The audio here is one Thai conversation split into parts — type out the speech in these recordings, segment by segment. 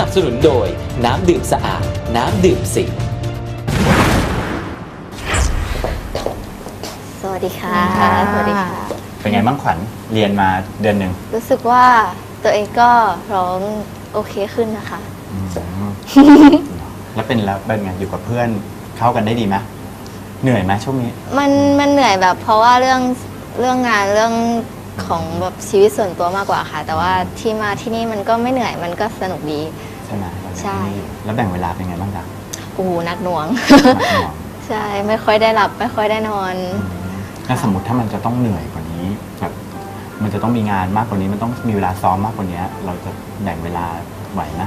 นับสนุนโดยน้ำดื่มสะอาด น้ำดื่มสิงสวัสดีค่ะค่ะ สวัสดีค่ะ เป็นไงบ้างขวัญเรียนมาเดือนหนึ่งรู้สึกว่าตัวเองก็ร้องโอเคขึ้นนะคะอืมแล้วเป็นแล้วเป็นไงอยู่กับเพื่อนเข้ากันได้ดีไหมเหนื่อยไหมช่วงนี้ มันมันเหนื่อยแบบ เพราะว่าเรื่องเรื่องงานเรื่องของแบบชีวิตส่วนตัวมากกว่าค่ะ แต่ว่าที่มาที่นี่มันก็ไม่เหนื่อยมันก็สนุกดี ใช่ไหมใช่ แล้วแบ่งเวลาเป็นไงบ้างจ๊ะโอ้โหหนักหน่วงหนักหน่วงใช่ไม่ค่อยได้หลับไม่ค่อยได้นอนแล้วสมมติถ้ามันจะต้องเหนื่อยกว่านี้แบบมันจะต้องมีงานมากกว่านี้มันต้องมีเวลาซ้อมมากกว่านี้ เราจะแบ่งเวลาไหวไหม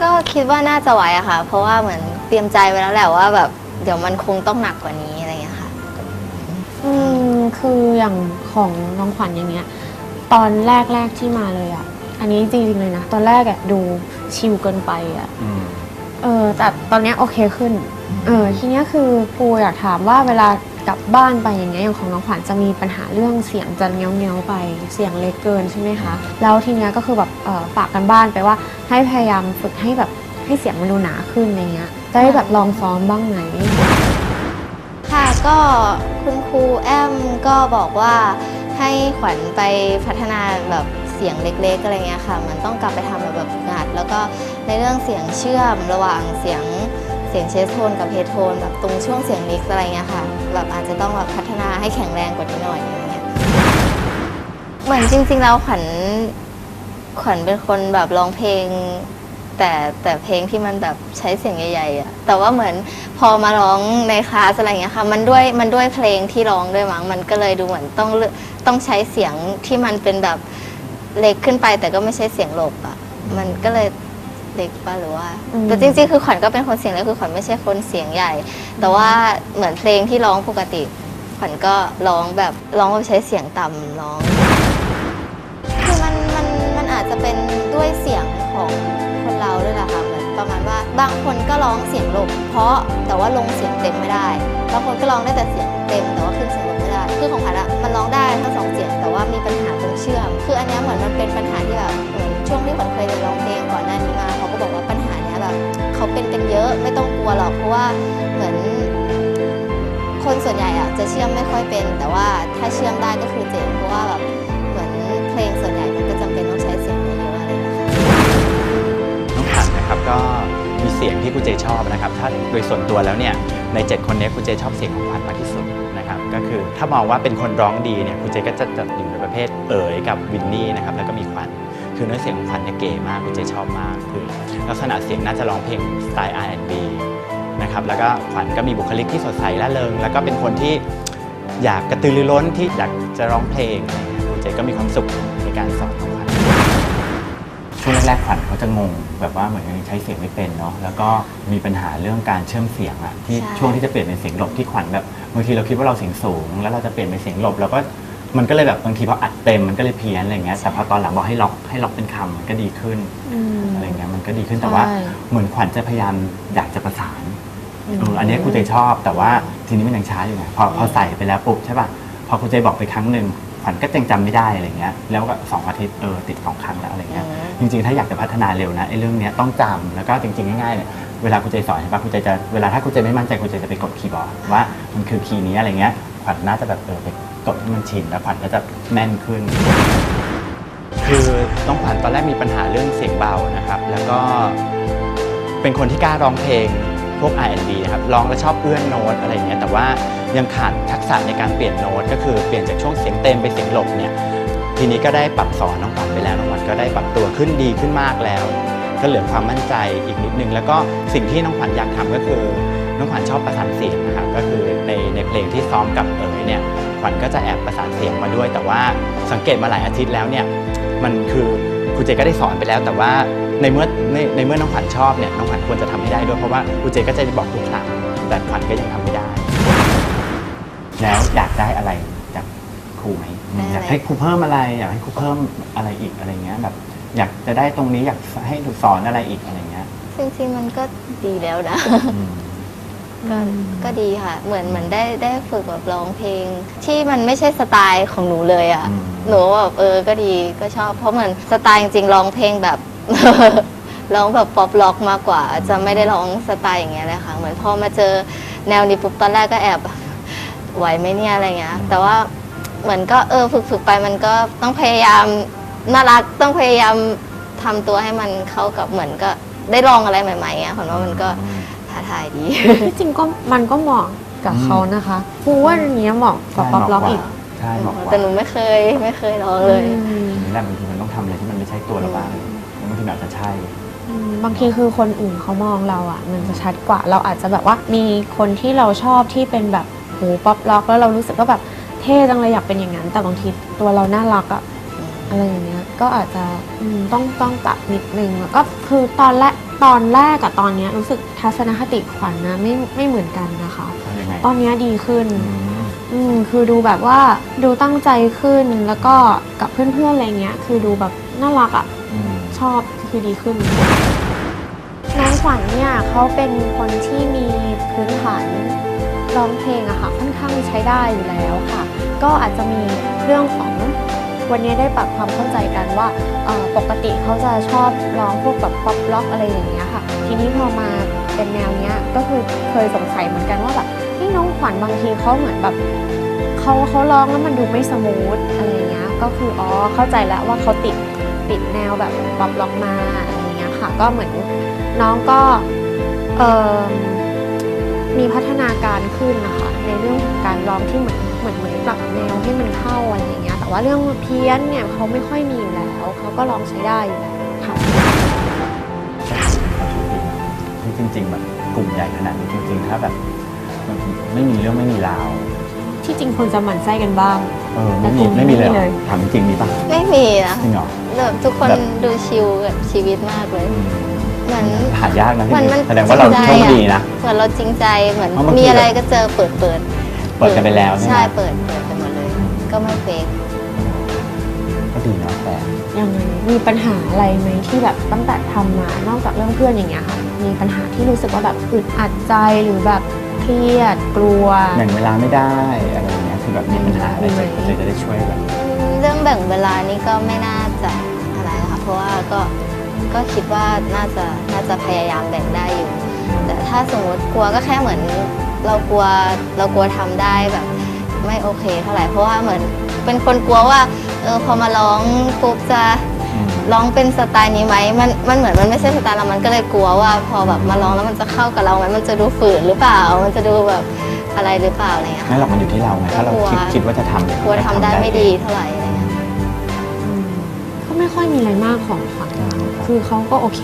ก็คิดว่าน่าจะไหวอะค่ะ เพราะว่าเหมือนเตรียมใจไว้แล้วแหละว่าแบบเดี๋ยวมันคงต้องหนักกว่านี้อะไรอย่างเงี้ยค่ะ อืมคืออย่างของน้องขวัญอย่างเงี้ย ตอนแรกแรกๆที่มาเลยอะ อันนี้จริงๆเลยนะ ตอนแรกอะดูชิลเกินไปอะอืม เออแต่ตอนเนี้ยโอเคขึ้น เออทีเนี้ยคือปูอยากถามว่าเวลากลับบ้านไปอย่างเงี้ยอย่างของน้องขวัญจะมีปัญหาเรื่องเสียงจะเงี้ยวเงี้ยวๆไปเสียงเล็กเกินใช่ไหมคะแล้วทีเนี้ยก็คือแบบเออฝากกันบ้านไปว่าให้พยายามฝึกให้แบบให้เสียงมันดูหนาขึ้นอะไรเงี้ยจะได้แบบลองซ้อมบ้างไหมค่ะก็คุณครูแอมก็บอกว่าให้ขวัญไปพัฒนาแบบเสียงเล็กๆอะไรเงี้ยค่ะ มันต้องกลับไปทำแบบแบบฝึกหัดแล้วก็ในเรื่องเสียงเชื่อมระหว่างเสียงเสียงเชสโทนกับเฮดโทนแบบตรงช่วงเสียงมิกซ์อะไรเงี้ยค่ะแบบอาจจะต้องแบบพัฒนาให้แข็งแรงกว่านี้หน่อยอะไรเงี้ยเหมือนจริงๆแล้วขวัญขวัญเป็นคนแบบร้องเพลง แต่แต่เพลงที่มันแบบใช้เสียงใหญ่ๆอะแต่ว่าเหมือนพอมาร้องในคลาสอะไรเงี้ยค่ะมันด้วยมันด้วยเพลงที่ร้องด้วยมั้งมันก็เลยดูเหมือนต้องเลือกต้องใช้เสียงที่มันเป็นแบบ เล็กขึ้นไปแต่ก็ไม่ใช่เสียงหลบอะมันก็เลยเล็กป่ะหรือว่า อืม แต่จริงๆ คือขวัญก็เป็นคนเสียงเล็กคือขวัญไม่ใช่คนเสียงใหญ่ แต่ว่าเหมือนเพลงที่ร้องปกติ ขวัญก็ร้องแบบร้องแบบใช้เสียงต่ำร้อง คือมันมันมันอาจจะเป็นด้วยเสียงของคนเราด้วยแหละค่ะเหมือนประมาณว่าบางคนก็ร้องเสียงลมเพราะแต่ว่าลงเสียงเต็มไม่ได้บางคนก็ร้องได้แต่เสียงเต็ม แต่ว่าขึ้นเสียงลมไม่ได้ คือของพัดอะมันร้องได้ทั้งสองเสียงแต่ ว่ามีปัญหาตรงเชื่อม คืออันนี้เหมือนมันเป็นปัญหาที่แบบเหมือนช่วงที่ขวัญเคยเรียนร้องเพลงก่อนหน้านี้มาเขาก็บอกว่าปัญหาเนี้ยแบบเขาเป็นกันเยอะไม่ต้องกลัวหรอกเพราะว่าเหมือนคนส่วนใหญ่อะจะเชื่อมไม่ค่อยเป็น แต่ว่าถ้าเชื่อมได้ก็คือเจ๋งเพราะว่าแบบเหมือนเพลงส่วนใหญ่มันก็จำเป็นต้องใช้เสียงเยอะอะไรอย่างเงี้ยน้องขวัญนะครับก็มีเสียงที่คุณเจชอบนะครับ ถ้าโดยส่วนตัวแล้วเนี่ยใน 7 คนนี้คุณเจชอบเสียงของขวัญมากที่สุด ก็คือ ถ้ามองว่าเป็นคนร้องดีเนี่ยคุณเจก็จะจัดอยู่ในประเภทเอ๋ยกับวินนี่นะครับแล้วก็มีขวัญคือเนื้อเสียงของขวัญเนี่ยเก๋มากคุณเจชอบมากคือลักษณะเสียงน่าจะร้องเพลงสไตล์ R&B นะครับแล้วก็ขวัญก็มีบุคลิกที่สดใสร่าเริง แล้วก็เป็นคนที่อยากกระตือรือร้นที่อยากจะร้องเพลงอะไรเงี้ยคุณเจก็มีความสุขในการสอน ช่วงแรกๆขวัญเขาจะงงแบบว่าเหมือนยังใช้เสียงไม่เป็นเนาะแล้วก็มีปัญหาเรื่องการเชื่อมเสียงอะที่ใช่ ช่วงที่จะเปลี่ยนเป็นเสียงหลบที่ขวัญแบบบางทีเราคิดว่าเราเสียงสูง แล้วเราจะเปลี่ยนเป็นเสียงหลบแล้วก็มันก็เลยแบบบางทีพออัดเต็มมันก็เลยเพี้ยนอะไรเงี้ยแต่พอตอนหลังบอกให้ล็อกให้ล็อกเป็นคำมันก็ดีขึ้นอืม อะไรเงี้ยมันก็ดีขึ้นแต่ว่าใช่ เหมือนขวัญจะพยายามอยากจะประสานอืมเอออันเนี้ยครูเจชอบแต่ว่าทีนี้มันยังช้าอยู่ไงพอพอใส่ไปแล้วปุ๊บใช่ป่ะพอครูเจบอกไปครั้งหนึ่ง ขวัญก็ยังจำไม่ได้อะไรเงี้ยแล้วก็สองอาทิตย์เออติดสองครั้งแล้วอะไรเงี้ยจริงๆ ถ้าอยากจะพัฒนาเร็วนะไอ้เรื่องเนี้ยต้องจำแล้วก็จริงๆง่ายๆเนี่ยเวลาครูเจสอนใช่ปะครูเจจะเวลาถ้าครูเจไม่มั่นใจครูเจจะไปกดคีย์บอร์ดว่ามันคือคีย์นี้อะไรเงี้ยขวัญน่าจะแบบเออไปกดให้มันชินแล้วขวัญก็จะแม่นขึ้น คือต้องขวัญตอนแรกมีปัญหาเรื่องเสียงเบานะครับ แล้วก็เป็นคนที่กล้าร้องเพลง พวก R&B นะครับร้องแล้วชอบเอื้อนโน้ตอะไรเงี้ยแต่ว่ายังขาดทักษะในการเปลี่ยนโน้ตก็คือเปลี่ยนจากช่วงเสียงเต็มไปเสียงหลบเนี่ยทีนี้ก็ได้ปรับสอนน้องขวัญไปแล้วน้องขวัญก็ได้ปรับตัวขึ้นดีขึ้นมากแล้ว ก็เหลือความมั่นใจอีกนิดนึง แล้วก็สิ่งที่น้องขวัญอยากทำก็คือ น้องขวัญชอบประสานเสียงนะครับก็คือในในเพลงที่ซ้อมกับเอ๋ยเนี่ยขวัญก็จะแอบประสานเสียงมาด้วย แต่ว่าสังเกตมาหลายอาทิตย์แล้วเนี่ยมันคือครูเจก็ได้สอนไปแล้วแต่ว่า ในเมื่อในในเมื่อน้องขวัญชอบเนี่ยน้องขวัญควรจะทำให้ได้ด้วยเพราะว่าครูเจก็จะบอกทุกครั้งแต่ขวัญก็ยังทำไม่ได้ แล้วอยากได้อะไรจากครูไหมได้อะไรอยากให้ครูเพิ่มอะไร อยากให้ครูเพิ่มอะไรอีกอะไรเงี้ยแบบอยากจะได้ตรงนี้อยากให้หนูสอนอะไรอีกอะไรเงี้ยจริงๆมันก็ดีแล้วนะอืมก็ก็ดีค่ะ เหมือนเหมือนได้ได้ฝึกแบบร้องเพลง ที่มันไม่ใช่สไตล์ของหนูเลยอะ่ะอืมหนูแบบเออก็ดีก็ชอบ เพราะเหมือนสไตล์จริงๆร้องเพลงแบบ ร้องแบบป๊อปล็อกมากกว่า จะไม่ได้ร้องสไตล์อย่างเงี้ยเลยค่ะ เหมือนพอมาเจอแนวนี้ปุ๊บตอนแรกก็แอบไหวไหมเนี่ยอะไรเงี้ย แต่ว่าเหมือนก็เออฝึกฝึกๆไปมันก็ต้องพยายามน่ารักต้องพยายามทำตัวให้มันเข้ากับเหมือนก็ได้ลองอะไรใหม่ๆเงี้ยผมว่ามันก็ท้าทายดีที่จริงก็มันก็เหมาะกับเขานะคะปูว่าอันเนี้ยเหมาะกับป๊อปล็อกอีกใช่เหมาะกว่าแต่หนูไม่เคยไม่เคยลองเลยอืมนี่แหละบางทีมันต้องทำอะไรที่มันไม่ใช่ตัวเราบ้างบางทีมันอาจจะใช่ อืมบางทีคือคนอื่นเขามองเราอะ มันจะชัดกว่าเราอาจจะแบบว่ามีคนที่เราชอบที่เป็นแบบโหป๊อปล็อก แล้วเรารู้สึกว่าแบบเท่จังเลยอยากเป็นอย่างนั้น แต่บางทีตัวเราน่ารักอะอะไรอย่างเงี้ยก็อาจจะอืมต้องต้องปรับนิดนึงแล้วก็คือตอนแรกตอนแรกกับตอนเนี้ยรู้สึกทัศนคติขวัญนะไม่ไม่เหมือนกันนะคะ ทำยังไงตอนเนี้ยดีขึ้น อืมอืมคือดูแบบว่าดูตั้งใจขึ้นแล้วก็กับเพื่อนๆอะไรเงี้ย คือดูแบบน่ารักอะอืม ชอบคือดีขึ้นน้องขวัญเนี่ยเขาเป็นคนที่มีพื้นฐานร้องเพลงอะค่ะค่อนข้างใช้ได้อยู่แล้วค่ะ ก็อาจจะมีเรื่องของวันนี้ได้ปรับความเข้าใจกันว่าปกติเขาจะชอบร้องพวกแบบป๊อปล็อกอะไรอย่างเงี้ยค่ะ ทีนี้พอมาเป็นแนวเนี้ยก็คือเคยสงสัยเหมือนกันว่าแบบนี่น้องขวัญบางทีเขาเหมือนแบบเขาเขาร้องแล้วมันดูไม่สมูทอะไรเงี้ยก็คืออ๋อเข้าใจแล้วว่าเขาติด ติดแนวแบบป๊อปล็อกมาอะไรอย่างเงี้ยค่ะ ก็เหมือนน้องก็เอ่อมีพัฒนาการขึ้นนะคะ ในเรื่องของการร้องที่เหมือนเหมือนเหมือนปรับแนวให้มันเข้าอะไรอย่างเงี้ยแต่ว่าเรื่องเพี้ยนเนี่ยเขาไม่ค่อยมีอยู่แล้วเขาก็ร้องใช้ได้อยู่แล้วค่ะที่จริงๆแบบกลุ่มใหญ่ขนาดนี้จริงๆ ถ้าแบบมันไม่มีเรื่องไม่มีราวที่จริงควรจะหมั่นไส้กันบ้าง เออ ไม่มีแต่กลุ่มไม่มีเลยไม่มีเลยเหรอถามจริงๆมีปะไม่มีนะจริงเหรอ แบบทุกคนแบบ ดูชิลกับชีวิตมากเลยอืมเหมือนหายากนะเหมือนมันแสดงว่าเราจริงใจโชคอะดีนะ เหมือนเราจริงใจเหมือนเพราะบางที มีอะไรก็เจอเปิดเปิดเปิดกันไปแล้วใช่ไหมใช่เปิดเปิดไปหมดเลย ก็ไม่เฟกก็ดีเนาะแต่ยังไงมีปัญหาอะไรไหมที่แบบตั้งแต่ทำมานอกจากเรื่องเพื่อนอย่างเงี้ยค่ะมีปัญหาที่รู้สึกว่าแบบอึดอัดใจหรือแบบเครียดกลัว แบ่งเวลาไม่ได้อะไรอย่างเงี้ยคือแบบมีปัญหาอะไรมีไหมเจะจะได้ช่วยแบบ เรื่องแบ่งเวลานี่ก็ไม่น่าจะอะไรค่ะเพราะว่าก็ก็คิดว่าน่าจะน่าจะพยายามแบ่งได้อยู่ แต่ถ้าสมมติกลัวก็แค่เหมือนเรากลัวเรากลัวทำได้แบบไม่โอเคเท่าไหร่เพราะว่าเหมือนเป็นคนกลัวว่าเออพอมาร้องปุ๊บจะอืมร้องเป็นสไตล์นี้ไหมมันมันเหมือนมันไม่ใช่สไตล์เรามันก็เลยกลัวว่า พอแบบมาร้องแล้วมันจะเข้ากับเราไหมมันจะดูฝืนหรือเปล่า มันจะดูแบบอะไรหรือเปล่าอะไรเงี้ยงั้นหรอกมันอยู่ที่เราไงถ้าเรากลัวคิดคิดว่าจะทำเนี่ยกลัวทำได้ไม่ดีเท่าไหร่ ค่อยมีอะไรมากของขวัญคือเขาก็โอเค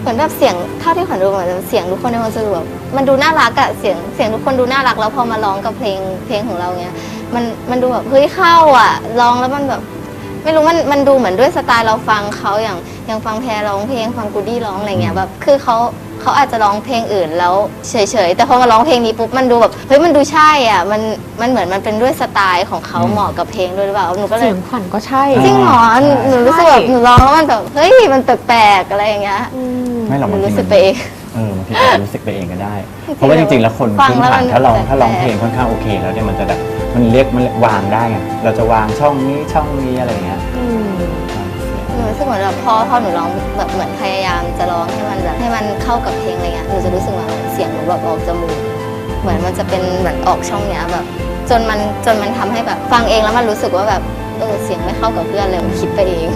เหมือนแบบเสียงเท่าที่ขวัญดูเหมือนเสียงทุกคนในคอนเสิร์ตแบบมันดูน่ารักอะเสียงเสียงทุกคนดูน่ารักแล้วพอมาร้องกับเพลงเพลงของเราเนี้ยมันมันดูแบบเฮ้ยเข้าอะร้องแล้วมันแบบไม่รู้มันมันดูเหมือนด้วยสไตล์เราฟังเขาอย่างอย่างฟังแพรร้องเพลงฟังกูดี้ร้องอะไรเงี้ยแบบคือเขา เขาอาจจะร้องเพลงอื่นแล้วเฉยๆ แต่พอมาร้องเพลงนี้ปุ๊บมันดูแบบเฮ้ยมันดูใช่อะมันมันเหมือนมันเป็นด้วยสไตล์ของเขาเหมาะกับเพลงด้วยหรือเปล่าหนูก็เลเสียยงขวัญก็ใช่ จริงเหรอหนูหนูรู้สึกแบบใช่หนูร้องแล้วมันแบบเฮ้ยมันแปลกๆอะไรอย่างเงี้ยอืมไม่หรอกหนูบางทีรู้สึมักนไปเอง เออบางทีอาจจะรู้สึกไปเองก็ได้ เพราะว่าจริงๆ แล้วคนฟังพื้นแล้วฐานมันถ้าร้องแปลกๆ ถ้าร้องเพลงค่อนข้างโอเค แล้วเนี่ยมันจะแบบมันเรียกมันวางได้ไงเราจะวางช่องนี้ช่องนี้อะไรอย่างเงี้ย อืมหนูรู้ สึกเหมือนแบบพอพอหนูร้องแบบเหมือนพยายามจะร้องให้มันแบบให้มันเข้ากับเพลงอะไรเงี้ยหนูจะรู้สึกว่าเสียงหนูแบบออกจมูกเหมือนมันจะเป็นเหมือนออกช่องเนี้ยแบบ จนมันจนมันทำให้แบบฟังเองแล้วมันรู้สึกว่าแบบเออเสียงไม่เข้ากับเพื่อนเลยมันคิดไปเอง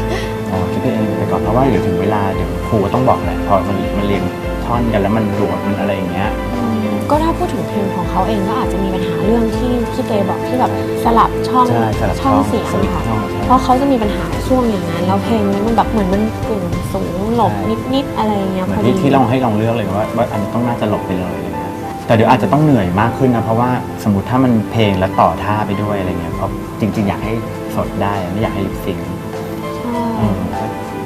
อ๋อคิดไปเองไปก่อนเพราะว่าเดี๋ยวถึงเวลาเดี๋ยวครูก็ต้องบอกแหละพอมันมันเรียงท่อนกันแล้วมันรวมมันอะไรอย่างเงี้ย ก็ถ้าพูดถึงเพลงของเขาเองก็อาจจะมีปัญหาเรื่องที่ที่เตบอกที่แบบสลับช่องใช่สลับช่องเสียงสลับค่ะช่องใช่ เพราะเขาจะมีปัญหาช่วงอย่างนั้นแล้วเพลงนี้มันแบบเหมือนมันกึ่งสูงหลบใช่นิดๆอะไรอย่างเงี้ยเหมืพออนดี ที่ที่ลองให้ลองเลือกเลยว่าว่าอันนี้ต้องน่าจะหลบไปเลยอะไรเงี้ยแต่เดี๋ยวอาจจะต้องเหนื่อยมากขึ้นนะเพราะว่าสมมติถ้ามันเพลงแล้วต่อท่าไปด้วยอะไรเงี้ยเพราะจริง ๆ อยากให้สดได้ไม่อยากให้ลิปซิงค์ใช่อืม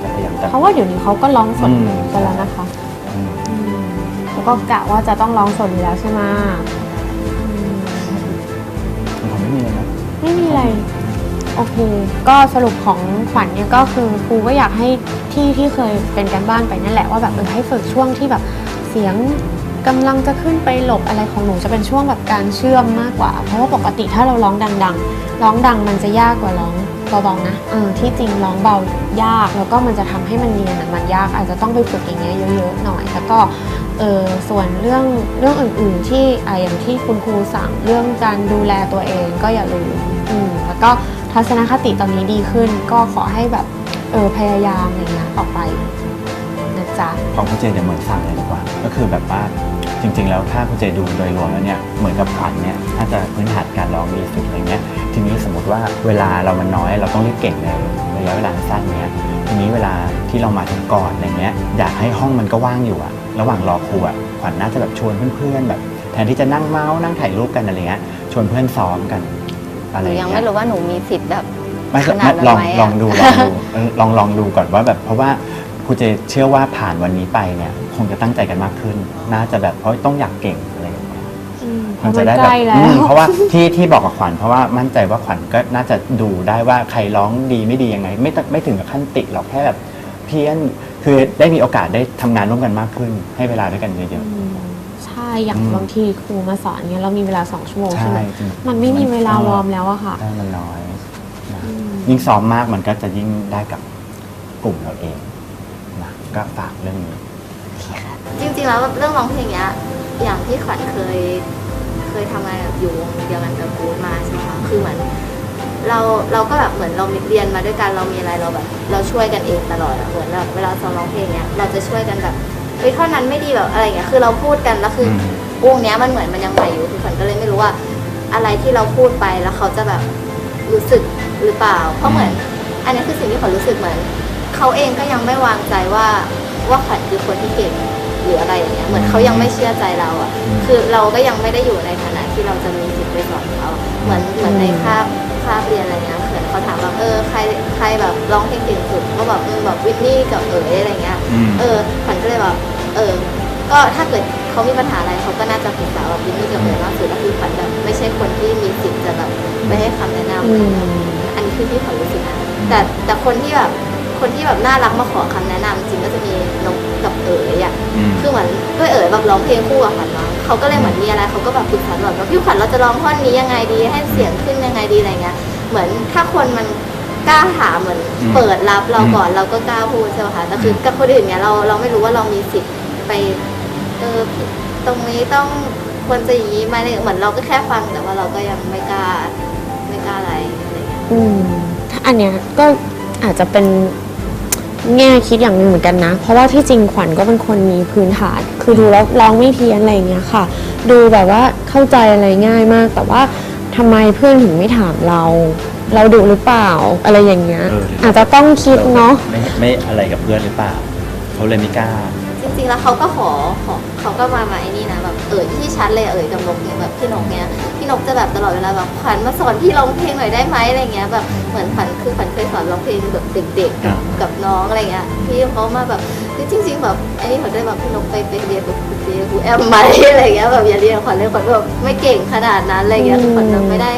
จะพยายามแต่ เพราะว่าเดี๋ยวนี้เขาก็ร้องสดอืม กันแล้วนะคะอืมอืมแล้ว ก็กะว่าจะต้องร้องสดอยู่แล้วใช่ไหมอืมผมไม่มีเลยนะ ไม่มีอะไร โอเค ก็สรุปของขวัญเนี่ยก็คือครูก็อยากให้ที่ที่เคยเป็นกันบ้านไปนั่นแหละว่าแบบเออให้ฝึกช่วงที่แบบเสียงกำลังจะขึ้นไปหลบอะไรของหนูจะเป็นช่วงแบบการเชื่อมมากกว่า เพราะว่าปกติถ้าเราร้องดังๆ ร้องดังมันจะยากกว่าร้องเบาๆนะเออที่จริงร้องเบายาก แล้วก็มันจะทำให้มันเนียนอะมันยากอาจจะต้องไปฝึกอย่างเงี้ยเยอะๆหน่อย แล้วก็ เออส่วนเรื่องเรื่องอื่น ๆ ที่ออย่างที่คุณครูสั่งเรื่องการดูแลตัวเองก็อย่าลืมอืมแล้วก็ทัศนคติตอนนี้ดีขึ้น ก็ขอให้แบบเออพยายามอย่างเงี้ยต่อไปนะจ๊ะของคุณเจเนี่ยเหมือนสั่งเลยดีกว่า ก็คือแบบว่าจริง ๆ แล้วถ้าคุณเจดูโดยรวมแล้วเนี่ยเหมือนกับขวัญเนี่ยน่าจะพื้นฐานการร้องดีสุดอะไรเงี้ยทีนี้สมมติว่าเวลาเรามันน้อยเราต้องรีบเก่งในระยะเวลาสั้นเนี้ยทีนี้เวลาที่เรามาถึงก่อนอะไรเงี้ยอยากให้ห้องมันก็ว่างอยู่อะ ระหว่างรอครูอะขวัญน่าจะแบบชวนเพื่อนๆแบบ แทนที่จะนั่งเมาส์นั่งถ่ายรูปกันอะไรเงี้ยชวนเพื่อนซ้อมกันหอะไรนูเงี้ยังยไม่รู้ว่าหนูมีสิทธิ์แบบไม่ขนาไม่ดนั้นลองไหมอะลองดูลองดูเออลองลองดูก่อนว่าแบบเพราะว่าครูเจเชื่อว่าผ่านวันนี้ไปเนี่ยคงจะตั้งใจกันมากขึ้น น่าจะแบบเพราะต้องอยากเก่งอะไรอย่างเงี้ย อืมเพมันราะจะมันได้ใกแบบล้แล้อืว มเพราะว่าที่ที่บอกกับขวัญเพราะว่ามั่นใจว่าขวัญก็น่าจะดูได้ว่าใครร้องดีไม่ดียังไง ไม่ต้องไม่ถึงกับขั้นติหรอกแค่แบบเพี้ยน คือได้มีโอกาสได้ทำงานร่วมกันมากขึ้น ให้เวลาด้วยกันเยอะอืมใช่อย่างอืม บางทีครูมาสอนเนี้ยเรามีเวลาสองชั่วโมงๆใช่ไหมจริงมันไม่มีเวลาวอร์มเแล้วอะค่ะใช่มันน้อยนะอืม ยิ่งซ้อมมากมันก็จะยิ่งได้กับกลุ่มเราเองนะก็ฝากเรื่องนี้ จริงๆแล้วเรื่องร้องเพลงเนี้ยอย่างที่ขวัญเคย เคยทำงานแบบอยู่วงเดียวกันกับกูดมาใช่ไหมคะคือเหมือน เราเราก็แบบเหมือนเราเรียนมาด้วยกันเรามีอะไรเราแบบ เราช่วยกันเองตลอดอะเหมือนแบบเวลาซ้อมร้องเพลงเนี้ยเราจะช่วยกันแบบเฮ้ยท่อนนั้นไม่ดีแบบอะไรเงี้ยคือเราพูดกันแล้วคืออวงเนี้ยมันเหมือนมันยังใหม่อยู่คือขวัญก็เลยไม่รู้ว่า อะไรที่เราพูดไปแล้วเขาจะแบบรู้สึกหรือเปล่า เพราะเหมือน อันนี้คือสิ่งที่ขวัญรู้สึกเหมือนเขาเองก็ยังไม่วางใจว่าว่าขวัญคือคนที่เก่งหรืออะไรอย่างเงี้ยเหมือนเขายังไม่เชื่อใจเราอะอืมคือเราก็ยังไม่ได้อยู่ในฐานะที่เราจะมีสิทธิ์ไปสอนเขาเหมือนเหมือนในคาบ คาบเรียนอะไรเงี้ยเหมือนเขาถามแบบเออใครใครแบบร้องเพลงเก่งสุดก็แบบเออแบบวินนี่กับเอ๋ยอะไรเงี้ยอืม เออขวัญก็เลยแบบเออ ก็ถ้าเกิดเขามีปัญหาอะไรเขาก็น่าจะปรึกษาแบบวินนี่กับเอ๋ยมากสุดแล้วคือขวัญแบบไม่ใช่คนที่มีสิทธิ์จะแบบไปให้คำแนะนำ อืม อันนี้คือที่ขวัญรู้สึกนะแต่แต่คนที่แบบคนที่แบบน่ารักมาขอคำแนะนำจริงก็จะมีนกกับเอ๋ยอะ อืม คือเหมือนด้วยเอ๋ยแบบร้องเพลงคู่กับขวัญเนาะ เขาก็เลยเหมือนมีอะไรเขาก็แบบปรึกษาตลอดว่าพี่ขวัญเราจะร้องท่อนนี้ยังไงดีให้เสียงขึ้นยังไงดีอะไรเงี้ย เหมือนถ้าคนมันกล้าถามเหมือนเปิดรับเราก่อนเราก็กล้าพูดใช่ไหมคะแต่คือกับคนอื่นเนี้ยเราเราไม่รู้ว่าเรามีสิทธิ์ไปเออตรงนี้ต้องควรจะอย่างนี้ไหมอะไรเหมือนเราก็แค่ฟังแต่ว่าเราก็ยังไม่กล้าไม่กล้าอะไรอะไรเงี้ยอืมอันเนี้ยก็อาจจะเป็นแง่คิดอย่างหนึ่งเหมือนกันนะ เพราะว่าที่จริงขวัญก็เป็นคนมีพื้นฐาน คือดูแล้วร้องไม่เพี้ยนอะไรอย่างเงี้ยค่ะ ดูแบบว่าเข้าใจอะไรง่ายมาก แต่ว่าทำไมเพื่อนถึงไม่ถามเรา เราดุหรือเปล่าอะไรอย่างเงี้ย เออ อาจจะต้องคิดเนาะ ไม่ไม่อะไรกับเพื่อนหรือเปล่า เขาเลยไม่กล้า จริงๆแล้วเขาก็ขอขอเขาก็มามาไอ้นี่นะแบบเอ่ยที่ชัดเลยเอ่ยกับนกเนี่ยแบบพี่นกเนี่ยพี่นกจะแบบตลอดเวลาแบบขวัญมาสอนพี่ร้องเพลงหน่อยได้ไหมอะไรเงี้ยแบบเหมือนขวัญคือขวัญเคยสอนร้องเพลงแบบเด็กๆกับอ่ากับน้องอะไรเงี้ยพี่เขามาแบบจริงๆแบบไอ้นี่เขาได้แบบพี่นกไปไปเรียนกับครูเจครูแอมไหมอะไรเงี้ยแบบอย่าเรียนกับขวัญเลยขวัญแบบไม่เก่งขนาดนั้นอะไรเงี้ยคือขวัญแบบไม่ได้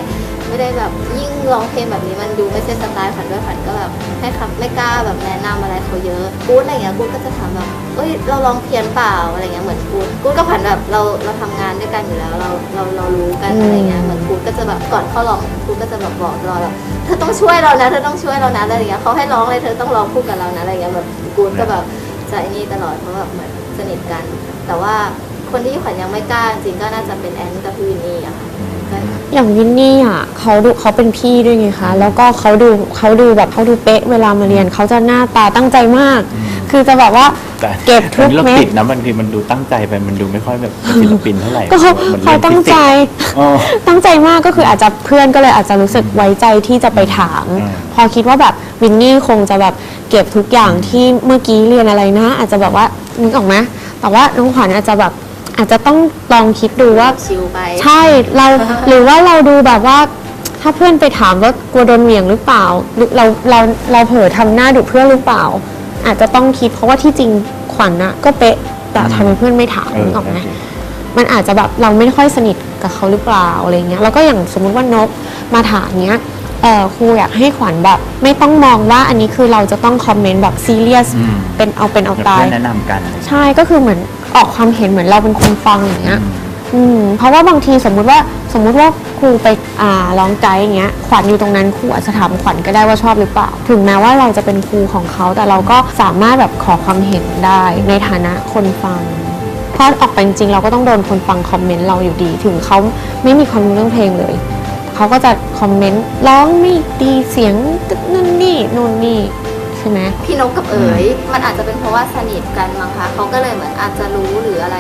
ไม่ได้แบบยิ่งร้องเพลงแบบนี้มันดูไม่ใช่สไตล์ขวัญด้วยขวัญก็แบบให้คำไม่กล้าแบบแนะนำอะไรเขาเยอะกู๊ดอะไรเงี้ยกู๊ดก็จะถามแบบ เอ้ยเราลองเพี้ยนเปล่าอะไรเงี้ยเหมือนกู๊ดกู๊ดกับขวัญแบบเราเราทำงานด้วยกันอยู่แล้ว เราเราเรารู้กันอะไรเงี้ยเหมือนกู๊ดก็จะแบบก่อนเข้าร้องกู๊ดก็จะแบบบอกตลอดแบบเธอต้องช่วยเรานะเธอต้องช่วยเรานะอะไรเงี้ยเขาให้ร้องเลยเธอต้องร้องคู่กับเรานะอะไรเงี้ยแบบกู๊ดก็แบบจะไอ้นี่ตลอดเพราะแบบเหมือนสนิทกัน แต่ว่าคนที่ขวัญยังไม่กล้าจริงๆก็น่าจะเป็นแอนกับพี่วินนี่อะค่ะก็อย่างวินนี่อะเขาดูเขาเป็นพี่ด้วยไงคะแล้วก็เขาดูเขาดูแบบเขาดูเป๊ะเวลามาเรียนเขาจะหน้าตาตั้งใจมาก คือจะแบบว่าแต่เก็บทุกเราเม็ดติดนะบางทีมันดูตั้งใจไปมันดูไม่ค่อยแบบเป็นศิลปินเท่าไหร่ก็เขาหมือนเขารียนตั้งใจฟิสิกส์อ๋อ ตั้งใจมากก็คืออาจจะเพื่อนก็เลยอาจจะรู้สึกไว้ใจที่จะไปถาม อืม พอคิดว่าแบบวินนี่คงจะแบบเก็บทุกอย่างที่เมื่อกี้เรียนอะไรนะ อาจจะแบบว่านึกออกไหมแต่ว่าน้องขวัญอาจจะแบบอาจจะต้องลองคิดดูว่า ชิลไปใช่เราหรือว่าเราดูแบบว่า ถ้าเพื่อนไปถามว่ากลัวโดนเหวี่ยงหรือเปล่าหรือเราเราเราเผลอทำหน้าดุเพื่อนหรือเปล่า อาจจะต้องคิดเพราะว่าที่จริงขวัญนะก็เป๊ะแต่ทำไมเพื่อนไม่ถามเออนึกออกไหมนั่นสิมันอาจจะแบบเราไม่ค่อยสนิทกับเขาหรือเปล่าอะไรเงี้ยแล้วก็อย่างสมมุติว่านกมาถามเนี้ยเออครูอยากให้ขวัญแบบ ไม่ต้องมองว่าอันนี้คือเราจะต้องคอมเมนต์แบบซีเรียสอืมเป็นเอาเป็นเอาเพื่ตายอนแนะนำกันอะไรอย่างเงี้ยใช่ก็คือเหมือนออกความเห็นเหมือนเราเป็นคนฟังอย่างเงี้ย อืมอืมเพราะว่าบางทีสมมุติว่าสมมุติว่าครูไปอ่าร้องไกด์อย่างเงี้ยขวัญอยู่ตรงนั้นครูอาจจะถามขวัญก็ได้ว่าชอบหรือเปล่า ถึงแม้ว่าเราจะเป็นครูของเขาแต่เราก็สามารถแบบขอความเห็นได้ในฐานะคนฟัง เพราะออกไปจริงๆเราก็ต้องโดนคนฟังคอมเมนต์เราอยู่ดี ถึงเขาไม่มีความรู้เรื่องเพลงเลย เขาก็จะคอมเมนต์ร้องไม่ดีเสียงนั่นนี่นู่นนี่ใช่ไหมพี่นกกับเอ๋ยมันอาจจะเป็นเพราะว่าสนิทกันมั้งคะเขาก็เลยเหมือนอาจจะรู้หรืออะไร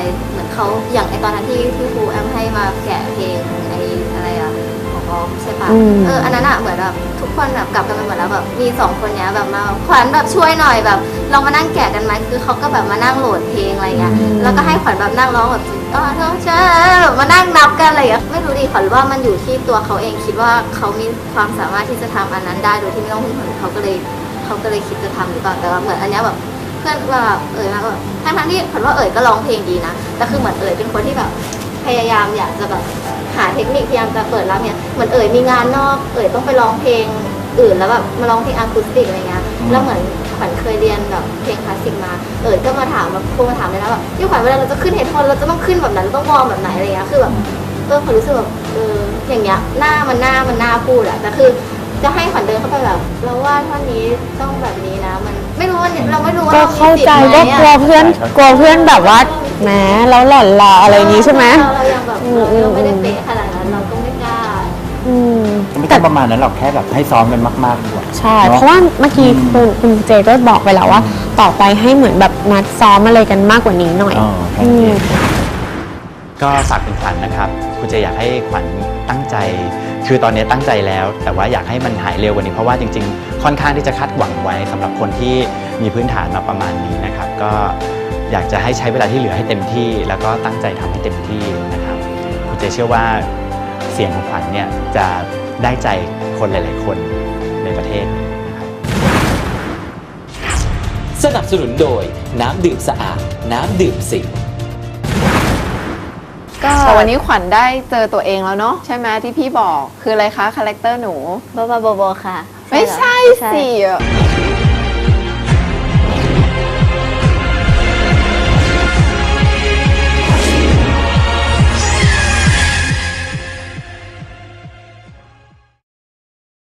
เหมือนเขาอย่างไอตอนนั้นที่ที่ครูแอมให้มาแกะเพลงไออะไรอะของออฟใช่ปะอืม เอออันนั้นอะเหมือนแบบทุกคนแบบกลับกันไปหมดแล้วแบบมีสองคนเนี้ยแบบมาขวัญแบบช่วยหน่อยแบบลองมานั่งแกะกันไหมคือเขาก็แบบมานั่งโหลดเพลงอะไรเงี้ยแล้วก็ให้ขวัญแบบนั่งร้องแบบอ๋อเธอเชื่อแบบมานั่งนับกันอะไรอย่างเงี้ยไม่รู้ดิขวัญว่ามันอยู่ที่ตัวเขาเองคิดว่าเขามีความสามารถที่จะทำอันนั้นได้โดยที่ไม่ต้องพึ่งคนอื่นเขาก็เลย เขาก็เลยคิดจะทำหรือเปล่าแต่ว่าเหมือนอันเนี้ยแบบเพื่อนว่าเอ๋ยมาก็แบบทั้งทั้งๆที่ขวัญว่าเอ๋ยก็ร้องเพลงดีนะแต่คือเหมือนเอ๋ยเป็นคนที่แบบพยายามอยากจะแบบหาเทคนิคพยายามจะเปิดรับเนี่ยเหมือนเอ๋ยมีงานนอกเอ๋ยต้องไปร้องเพลงอื่นแล้วแบบมาร้องเพลงอะคูสติกอะไรเงี้ยแล้วเหมือนขวัญเคยเรียนแบบเพลงคลาสสิกมาเอิดก็มาถามแบบโทรมาถามเลยนะแบบพี่ขวัญเวลาเราจะขึ้นเฮดโฟนเราจะต้องขึ้นแบบไหนเราต้องมองแบบไหนอะไรเงี้ยคือแบบเออขวัญรู้สึกแบบเอออย่างเงี้ยหน้ามันหน้ามันหน้าพูดอะแต่คือจะให้ขวัญเดินเข้าไปแบบเราว่าท่อนนี้ต้องแบบนี้นะมัน ไม่รู้ว่าเราไม่รู้ว่าก็รมีเข้าใจสิทธิ์ไหมก็กลัวอะเพื่อนกลัวเพื่อนแบบว่าแหมแล้วหล่อนละอะไรอย่างนี้ใช่ไหมเราเรายังแบบเราเราไม่ได้เป๊ะขนาดนั้นเราก็ไม่กล้าอืม ไม่ต้องประมาณนั้นหรอกแค่แบบให้ซ้อมกันมากๆดีกว่า ใช่นอเพราะว่าเมื่อกี้คุณคุณเจก็บอกไปแล้วว่า ต่อไปให้เหมือนแบบนัดซ้อมอะไรกันมากกว่านี้หน่อยอ๋อแค่อืนี้มก็ฝากเป็นขวัญนะครับ คุณเจอยากให้ขวัญตั้งใจ คือตอนนี้ตั้งใจแล้ว แต่ว่าอยากให้มันหายเร็วกว่านี้เพราะว่าจริง ๆ ค่อนข้างที่จะคาดหวังไว้สำหรับคนที่มีพื้นฐานมาประมาณนี้นะครับ ก็อยากจะให้ใช้เวลาที่เหลือให้เต็มที่ แล้วก็ตั้งใจทำให้เต็มที่นะครับคุณเจเชื่อว่าเสียงของขวัญเนี่ยจะได้ใจคนหลาย ๆ คนในประเทศสนับสนุนโดยน้ำดื่มสะอาด น้ำดื่มสิง ก็แต่วันนี้ขวัญได้เจอตัวเองแล้วเนาะใช่ไหมที่พี่บอกคืออะไรคะคาแรคเตอร์หนูบ้าบ้าบอๆค่ะ ไม่ใช่เหรอสิ